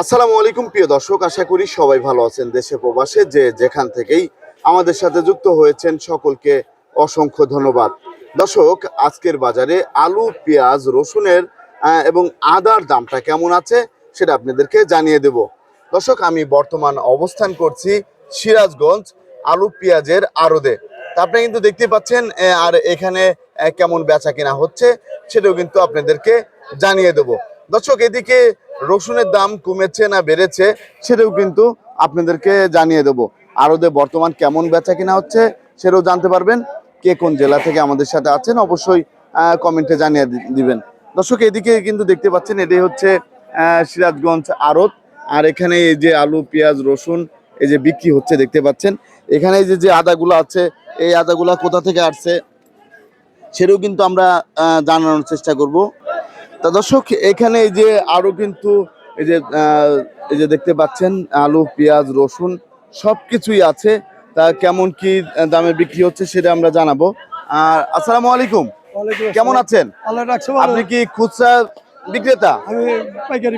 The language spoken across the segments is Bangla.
আসসালামু আলাইকুম, প্রিয় দর্শক, আশা করি সবাই ভালো আছেন দেশে প্রবাসে, যে যেখান থেকেই আমাদের সাথে যুক্ত হয়েছেন সকলকে অসংখ্য ধন্যবাদ। দর্শক, আজকের বাজারে আলু, পেঁয়াজ, রসুনের এবং আদার দামটা কেমন আছে সেটা আপনাদেরকে জানিয়ে দেব। দর্শক, আমি বর্তমান অবস্থান করছি সিরাজগঞ্জ আলু, পেঁয়াজের আড়দে তা আপনি কিন্তু দেখতে পাচ্ছেন আর এখানে কেমন বেচা কেনা হচ্ছে, সেটাও কিন্তু আপনাদেরকে জানিয়ে দেব। দর্শক, এদিকে রসুনের দাম কমেছে না বেড়েছে সেটাও কিন্তু আপনাদেরকে জানিয়ে দেবো। আরদে বর্তমান কেমন বেচা কিনা হচ্ছে সেটাও জানতে পারবেন। কে কোন জেলা থেকে আমাদের সাথে আছেন অবশ্যই কমেন্টে জানিয়ে দিবেন। দর্শক, এদিকে কিন্তু দেখতে পাচ্ছেন এটাই হচ্ছে সিরাজগঞ্জ আড়ত। আর এখানে এই যে আলু, পেঁয়াজ, রসুন এই যে বিক্রি হচ্ছে দেখতে পাচ্ছেন। এখানে যে যে আদাগুলো আছে, এই আদাগুলা কোথা থেকে আসছে সেটাও কিন্তু আমরা জানানোর চেষ্টা করব। তা দর্শক এখানে এই যে আরও কিন্তু এই যে এই যে দেখতে পাচ্ছেন আলু পেঁয়াজ রসুন সব কিছুই আছে। তা কেমন কি দামে বিক্রি হচ্ছে সেটা আমরা জানাব। আর আসসালামু আলাইকুম। কেমন আছেন। আপনি কি খুচরা বিক্রেতা? আমি পাইকারি।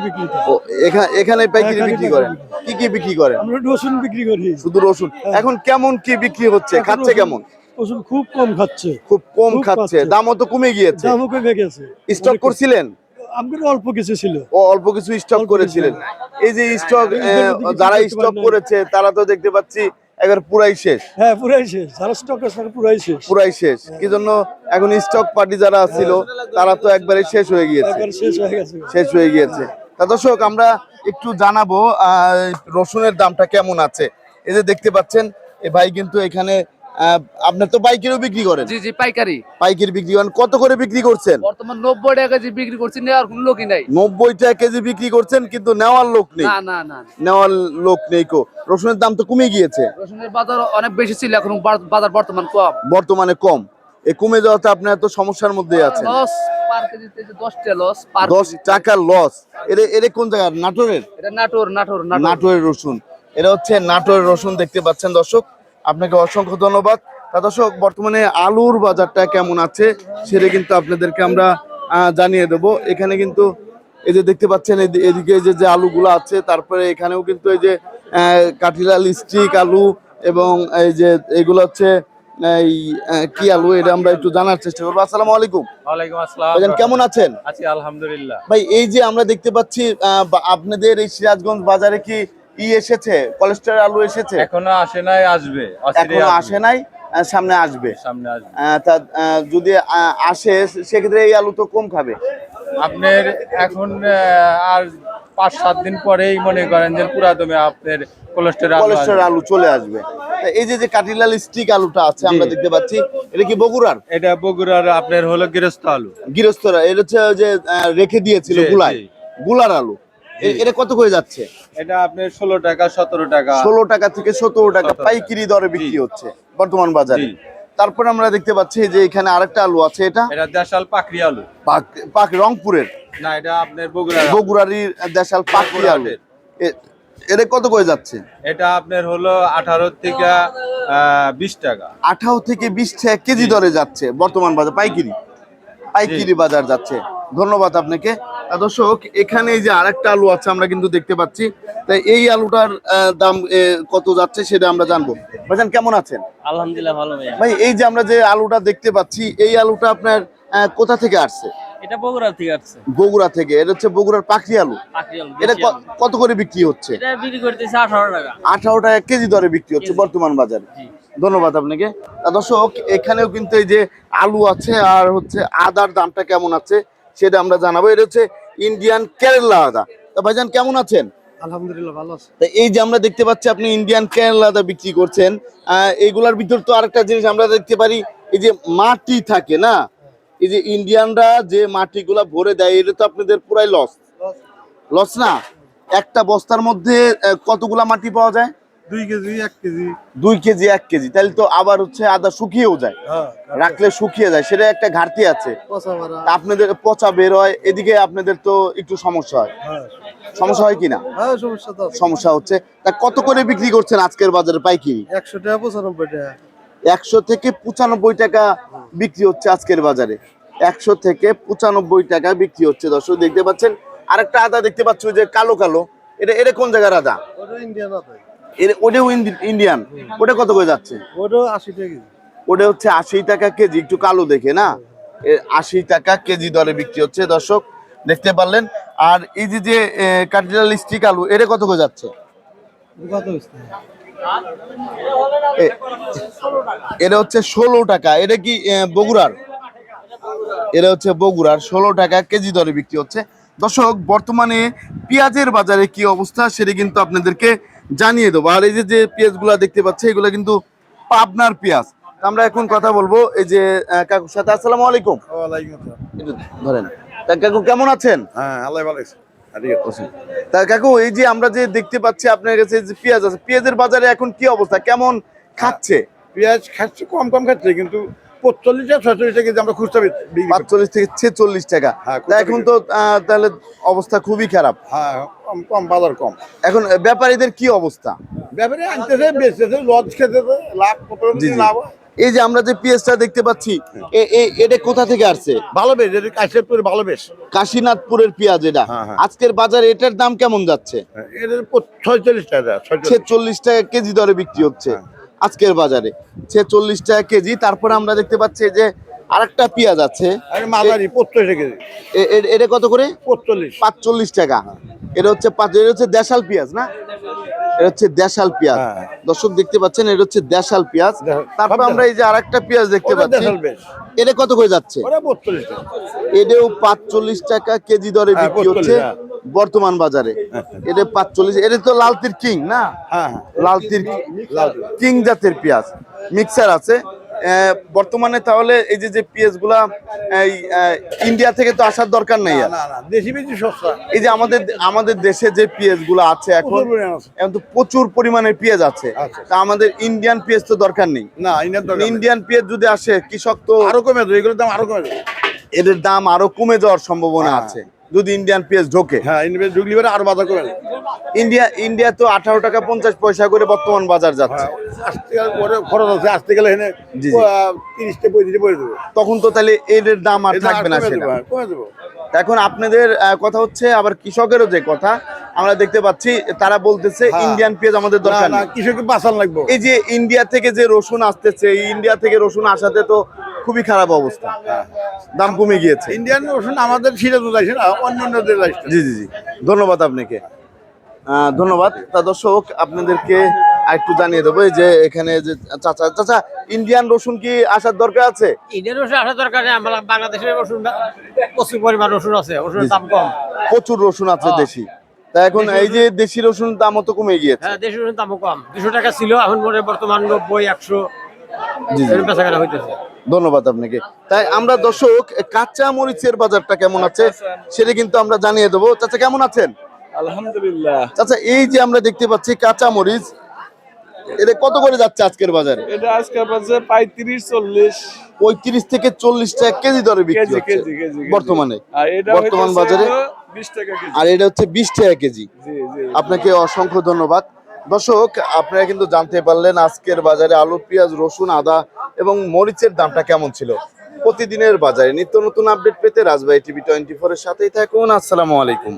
এখানে এখানে পাইকারি বিক্রি করেন? কি কি বিক্রি করেন? আমরা রসুন বিক্রি করি। শুধু রসুন। এখন কেমন কি বিক্রি হচ্ছে? খাচ্ছে কেমন? রসুন খুব কম খাচ্ছে। খুব কম খাচ্ছে। দামও তো কমে গিয়েছে। দামও কমে গেছে। স্টক করছিলেন? আমাদের অল্প কিছু ছিল। ও অল্প কিছু স্টক করেছিলেন। এই যে স্টক এই যে ওদিকে যারা স্টক করেছে তারা তো দেখতে পাচ্ছি একবার পুরাই শেষ। হ্যাঁ পুরাই শেষ। যারা স্টক আছে পুরাই শেষ। পুরাই শেষ। কি জন্য এখন স্টক পার্টি যারা ছিল তারা তো একবারে শেষ হয়ে গিয়েছে। শেষ হয়ে গেছে। শেষ হয়ে গিয়েছে। তা দর্শক আমরা একটু জানাব আহ, রসুনের দামটা কেমন আছে? এই যে দেখতে পাচ্ছেন এই ভাই কিন্তু এখানে আপনার তো পাইকারিও বিক্রি করেন। জি জি পাইকারি। পাইকারি বিক্রি করেন। কত করে বিক্রি করছেন? বর্তমান নব্বই টাকা কেজি বিক্রি করছেন নেওয়ার কোনো লোকই নাই। নব্বই টাকা কেজি বিক্রি করছেন কিন্তু নেওয়ার লোক নেই। না না না নেওয়ার লোক নেই কো। রসুনের দাম তো কমে গিয়েছে। রসুনের বাজার অনেক বেশি ছিল এখন বাজার বর্তমান কম। বর্তমানে কম। এই কমে যাওয়াতে আপনি এত সমস্যার মধ্যে আছেন। লস পার কেজিতে যে দশটা লস পার দশ কেজিতে। টাকার লস এর এর কোন জায়গার? নাটোরের? এটা নাটোর নাটোর নাটোর। নাটোরের রসুন। এটা হচ্ছে নাটোরের রসুন দেখতে পাচ্ছেন দর্শক। আপনাকে অসংখ্য ধন্যবাদ। দর্শক বর্তমানে আলুর বাজারটা কেমন আছে সেটা কিন্তু আপনাদেরকে আমরা জানিয়ে দেব। এখানে কিন্তু এই যে দেখতে পাচ্ছেন এদি- এদিকে যে যে আলুগুলো আছে তারপরে এখানেও কিন্তু এই যে কাঠিলাল স্টিক আলু এবং এই যে এগুলো হচ্ছে এই কি আলু এটা আমরা একটু জানার চেষ্টা করব। আসসালামু আলাইকুম। ওয়ালাইকুম আসসালাম। কেমন আছেন? আছি আলহামদুলিল্লাহ। ভাই এই যে আমরা দেখতে পাচ্ছি আপনাদের এই সিরাজগঞ্জ বাজারে কি ই এসেছে কোলেস্টার আলু এসেছে? এখনও আসে নাই আসবে। এখনও আসে নাই সামনে আসবে। সামনে আসবে। তা যদি আসে সেক্ষেত্রে এই আলু তো কম খাবে। আপনার এখন আর পাঁচ সাত দিন পরেই মনে করেন যে পুরা দমে আপনার কোলেস্টেরল কোলেস্টার আলু চলে আসবে। এই যে যে কাটিলাল স্টিক আলুটা আছে আমরা দেখতে পাচ্ছি এটা কি বগুড়ার? এটা বগুড়ার আপনার হলো গৃহস্থ আলু। গৃহস্থরা এটা হচ্ছে যে রেখে দিয়েছিল গুলায়। গুলার আলু। এটা কত করে যাচ্ছে? এটা আপনার ষোলো টাকা সতেরো টাকা। ষোলো টাকা থেকে সতেরো টাকা 17 পাইকারি দরে বিক্রি হচ্ছে বর্তমান বাজারে। তারপরে আমরা দেখতে পাচ্ছি যে এখানে আরেকটা আলু আছে এটা? এটা দেশাল পাকড়ি আলু। পাক রংপুরের। না এটা আপনার বগুড়ার আলু। দেশাল পাকড়ি আলু। এটা কত করে যাচ্ছে? এটা আপনার হলো আঠারো থেকে বিশ টাকা। আঠারো থেকে বিশ টাকা কেজি দরে যাচ্ছে বর্তমান বাজার পাইকারি। পাইকারি বাজার যাচ্ছে। ধন্যবাদ আপনাকে। দর্শক এখানে এই যে আরেকটা আলু আছে আমরা কিন্তু দেখতে পাচ্ছি। তাই এই আলুটার দাম কত যাচ্ছে সেটা আমরা জানব। ভাইজান কেমন আছেন? আলহামদুলিল্লাহ ভালো ভাই এই যে আমরা যে আলুটা দেখতে পাচ্ছি এই আলুটা আপনার কোথা থেকে আসছে? এটা বগুড়া থেকে আসছে। বগুড়া থেকে। এটা হচ্ছে বগুড়ার পাখি আলু। এটা কত করে বিক্রি হচ্ছে? এটা বিক্রি করতেছে আঠারো টাকা। আঠারো টাকা কেজি দরে বিক্রি হচ্ছে বর্তমান বাজারে। ধন্যবাদ আপনাকে। দর্শক এখানেও কিন্তু এই যে আলু আছে আর হচ্ছে আদার দামটা কেমন আছে? সেটা আমরা জানাব। এটা হচ্ছে ইন্ডিয়ান কেরালা আদা। তা ভাইজান কেমন আছেন? আলহামদুলিল্লাহ ভালো আছে। তা এই যে আমরা দেখতে পাচ্ছি আপনি ইন্ডিয়ান কেরালা আদা বিক্রি করছেন। এইগুলার ভিতর তো আরেকটা জিনিস আমরা দেখতে পারি এই যে মাটি থাকে না? এই যে ইন্ডিয়ানরা যে মাটিগুলা ভরে দেয় এটা তো আপনাদের পুরাই লস লস না? একটা বস্তার মধ্যে কতগুলা মাটি পাওয়া যায়? দুই কেজি এক কেজি। দুই কেজি এক কেজি। তাহলে তো আবার হচ্ছে আদা শুকিয়েও যায়। হ্যাঁ রাখলে শুকিয়ে যায়। সেটা একটা ঘাটতি আছে। আপনাদের পচা বের হয় এদিকে আপনাদের তো একটু সমস্যা হয়। হ্যাঁ। সমস্যা হয় কিনা? হ্যাঁ সমস্যা হচ্ছে। তা কত করে বিক্রি করছেন আজকের বাজারে পাইকারি? একশো টাকা পঁচানব্বই টাকা। একশো থেকে পঁচানব্বই টাকা বিক্রি হচ্ছে আজকের বাজারে। একশো থেকে পঁচানব্বই টাকা বিক্রি হচ্ছে। দর্শক দেখতে পাচ্ছেন। আরেকটা আদা দেখতে পাচ্ছ যে কালো কালো। এটা এটা কোন জায়গার আদা? ইন্ডিয়ান এটা ওটাও ইন্ডিয়ান ওটা কত করে যাচ্ছে? ওটা আশি টাকা ওটা হচ্ছে আশি টাকা কেজি একটু কালো দেখে না? আশি টাকা কেজি দরে বিক্রি হচ্ছে দর্শক দেখতে পারলেন। আর এই যে যে কার্ডিনাল স্টিক আলু এটা কত করে যাচ্ছে? এটা হচ্ছে ষোলো টাকা। এটা কি বগুড়ার? এটা হচ্ছে বগুড়ার ষোলো টাকা কেজি দরে বিক্রি হচ্ছে। দর্শক বর্তমানে পেঁয়াজের বাজারে কি অবস্থা সেটা কিন্তু আপনাদেরকে জানিয়ে দেবো। আর এই যে যে পেঁয়াজগুলো দেখতে পাচ্ছি এগুলো কিন্তু পাবনার পেঁয়াজ। আমরা এখন কথা বলব এই যে কাকুর সাথে। আসসালামু আলাইকুম। ধরেন। তা কাকু কেমন আছেন? হ্যাঁ আল্লাহ ভালো আছে। তা কাকু এই যে আমরা যে দেখতে পাচ্ছি আপনার কাছে যে পেঁয়াজ আছে পেঁয়াজের বাজারে এখন কি অবস্থা? কেমন খাচ্ছে? পেঁয়াজ খাচ্ছে কম কম খাচ্ছে কিন্তু কেজি আমরা খুচরা পাঁচচল্লিশ থেকে ছেচল্লিশ টাকা। হ্যাঁ, তা এখন তো তাহলে অবস্থা খুবই খারাপ। হ্যাঁ কম বাজার কম। এখন ব্যাপারীদের কি অবস্থা? ব্যাপারে আনতেছে বেচতেছে লজ খেতেছে লাভ কত জি জি। লাভ এই যে আমরা যে পেঁয়াজটা দেখতে পাচ্ছি এ- এ- এটা কোথা থেকে আসছে? ভালো বেশ এটা কাশেরপুর ভালো বেশ। কাশীনাথপুরের পেঁয়াজ এটা। হ্যাঁ, হ্যাঁ। আজকের বাজারে এটার দাম কেমন যাচ্ছে? ছয়চল্লিশ টাকা ছেচল্লিশ টাকা কেজি দরে বিক্রি হচ্ছে। হ্যাঁ। আজকের বাজারে। ছেচল্লিশ টাকা কেজি তারপরে আমরা দেখতে পাচ্ছি যে আরেকটা পেঁয়াজ আছে। কেজি। এটা কত করে? পঁচল্লিশ পাঁচচল্লিশ টাকা। এটা হচ্ছে পাঁচ এটা হচ্ছে দেশাল পেঁয়াজ না? এটা হচ্ছে দেশাল পেঁয়াজ। হ্যাঁ। দর্শক দেখতে পাচ্ছেন এটা হচ্ছে দেশাল পেঁয়াজ। তারপর আমরা এই যে আরেকটা পেঁয়াজ দেখতে পাচ্ছি এটা কত করে যাচ্ছে? এটাও পাঁচচল্লিশ টাকা কেজি দরে হ্যাঁ, বিক্রি হচ্ছে। হ্যাঁ। বর্তমান বাজারে। এটা পাঁচচল্লিশ এটা তো লালতির কিং না? হ্যাঁ হ্যাঁ। লালতির লাল কিং জাতের পেঁয়াজ। মিক্সার আছে। বর্তমানে তাহলে এই যে যে পেঁয়াজগুলা এই ইন্ডিয়া থেকে তো আসার দরকার নেই দেশি বেশি সস্তা। এই যে আমাদের আমাদের দেশে যে পেঁয়াজগুলো আছে এখন প্রচুর এখন তো প্রচুর পরিমাণে পেঁয়াজ আছে। আচ্ছা। তা আমাদের ইন্ডিয়ান পেঁয়াজ তো দরকার নেই। না ইন্ডিয়ান পেঁয়াজ যদি আসে কৃষক তো আরও কমে যাবে এগুলোর দাম আরও কমে যাবে। এদের দাম আরও কমে যাওয়ার সম্ভাবনা হ্যাঁ। আছে। যদি ইন্ডিয়ান পেঁয়াজ ঢোকে। হ্যাঁ ইন্ডিয়ান ঢুকলি পরে আরও বাজার যাবে ইন্ডিয়া ইন্ডিয়া তো আঠারো টাকা পঞ্চাশ পয়সা করে বর্তমান বাজার যাচ্ছে। হ্যাঁ, আসতে খরচ আছে আসতে গেলে এখানে। তিরিশটা পঁয়ত্রিশে পড়ে দেবো। তখন তো তাহলে এদের দাম আর থাকবে না সেটা। হ্যাঁ, এখন আপনাদের কথা হচ্ছে আবার কৃষকেরও যে কথা আমরা দেখতে পাচ্ছি তারা বলতেছে। ইন্ডিয়ান পেঁয়াজ আমাদের দরকার না নেই। কৃষককে বাঁচান লাগবে। এই যে ইন্ডিয়া থেকে যে রসুন আসতেছে ইন্ডিয়া থেকে রসুন আসাতে তো খুবই খারাপ অবস্থা। দাম কমে গিয়েছে। ইন্ডিয়ান রসুন আমাদের সিরাজ যাইছে না অন্য অন্য জি জি জি। ধন্যবাদ আপনাকে। ধন্যবাদ। তা দর্শক আপনাদেরকে একটু জানিয়ে দেবো এই যে এখানে যে চাচা চাচা ইন্ডিয়ান রসুন কি আসার দরকার আছে? ইন্ডিয়ান রসুন আসার দরকার নেই আমরা বাংলাদেশের রসুন প্রচুর পরিমাণ রসুন আছে রসুনের দাম কম। প্রচুর রসুন আছে হ্যাঁ। দেশি। তা এখন এই যে দেশি রসুন দামও তো কমে গিয়েছে। হ্যাঁ দেশের রসুন দামও কম। দুশো টাকা ছিল এখন মনে বর্তমান নব্বই একশো। জি জি। এরকম হইতেছে। ধন্যবাদ আপনাকে। তাই আমরা দর্শক কাঁচা মরিচের বাজারটা কেমন আছে সেটা কিন্তু আমরা জানিয়ে দেবো। চাচা কেমন আছেন? আলহামদুলিল্লাহ। চাচা এই যে আমরা দেখতে পাচ্ছি কাঁচা মরিচ এটা কত করে যাচ্ছে আজকের বাজারে? এটা আজকে বাজে পঁয়ত্রিশ চল্লিশ। পঁয়ত্রিশ থেকে চল্লিশ টাকা কেজি দরে বিক্রি হচ্ছে। বর্তমানে। বর্তমান বাজারে। আর এটা হচ্ছে বিশ টাকা কেজি। আপনাকে অসংখ্য ধন্যবাদ। দর্শক, আপনারা কিন্তু জানতে পারলেন আজকের বাজারে আলু, পেঁয়াজ, রসুন, আদা এবং মরিচের দামটা কেমন ছিল। প্রতিদিনের বাজারে নিত্য নতুন আপডেট পেতে রাজবাই টিভি টোয়েন্টি ফোর এর সাথেই থাকুন। আসসালামু আলাইকুম।